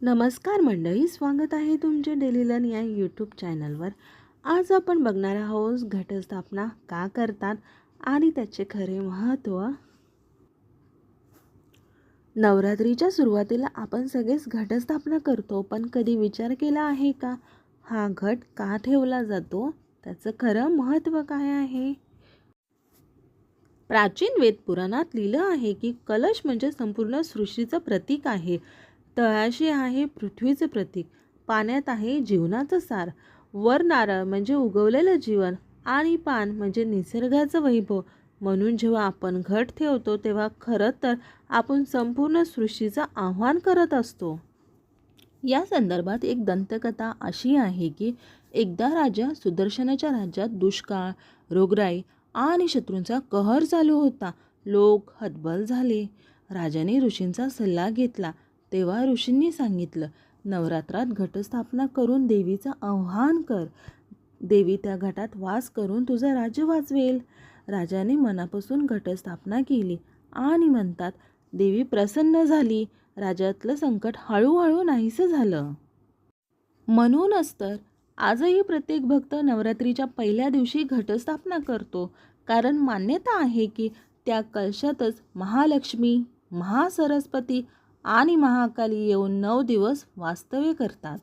नमस्कार मंडळी स्वागत आहे तुमचे डेली लर्न या यूट्यूब चॅनलवर आज आपण बघणार आहोत घटस्थापना का करतात आणि त्याचे खरे महत्त्व नवरात्रीच्या सुरुवातीला आपण सगळेच घटस्थापना करतो पण कधी विचार केला आहे का? हा घट का ठेवला जातो? त्याचं खरं महत्त्व काय आहे? प्राचीन वेद पुराणात लिहिलं आहे की कलश म्हणजे संपूर्ण सृष्टीचं प्रतीक आहे. तळाशी आहे पृथ्वीचं प्रतीक. पाण्यात आहे जीवनाचं सार. वर नारळ म्हणजे उगवलेलं जीवन आणि पान म्हणजे निसर्गाचं वैभव. म्हणून जेव्हा आपण घट ठेवतो तेव्हा खरं तर आपण संपूर्ण सृष्टीचं आव्हान करत असतो. या संदर्भात एक दंतकथा अशी आहे की एकदा राजा सुदर्शनाच्या राज्यात दुष्काळ रोगराई आणि शत्रूंचा कहर चालू होता. लोक हतबल झाले. राजाने ऋषींचा सल्ला घेतला. तेव्हा ऋषींनी सांगितलं नवरात्रात घटस्थापना करून देवीचं आव्हान कर. देवी त्या घटात वास करून तुझं राज्य वाचवेल राजाने मनापासून घटस्थापना केली आणि म्हणतात देवी प्रसन्न झाली. राजातलं संकट हळूहळू नाहीसं झालं. म्हणूनच तर आजही प्रत्येक भक्त नवरात्रीच्या पहिल्या दिवशी घटस्थापना करतो. कारण मान्यता आहे की त्या कलशातच महालक्ष्मी महासरस्वती आणि महाकाली येऊन नऊ दिवस वास्तव्य करतात.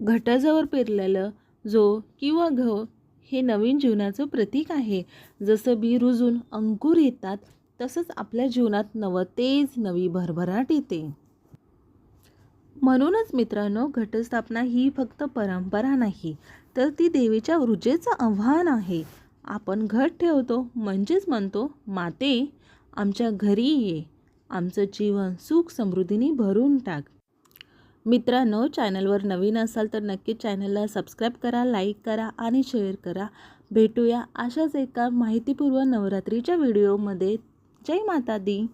घटाजवळ पेरलेलं जो किंवा घ हे नवीन जीवनाचं प्रतीक आहे. जसं बी रुजून अंकुर येतात तसंच आपल्या जीवनात नवं तेज नवी भरभराट येते. म्हणूनच मित्रांनो घटस्थापना ही फक्त परंपरा नाही तर ती देवीच्या ऊर्जेचं आव्हान आहे. आपण घट ठेवतो म्हणजेच म्हणतो माते आमच्या घरी ये. आमचं जीवन सुख समृद्धीने भरून टाक. मित्रांनो चॅनलवर नवीन असाल तर नक्की चॅनलला सबस्क्राईब करा लाईक करा आणि शेअर करा. भेटूया अशाच एका माहितीपूर्व नवरात्रीच्या व्हिडिओमध्ये. जय माता दी.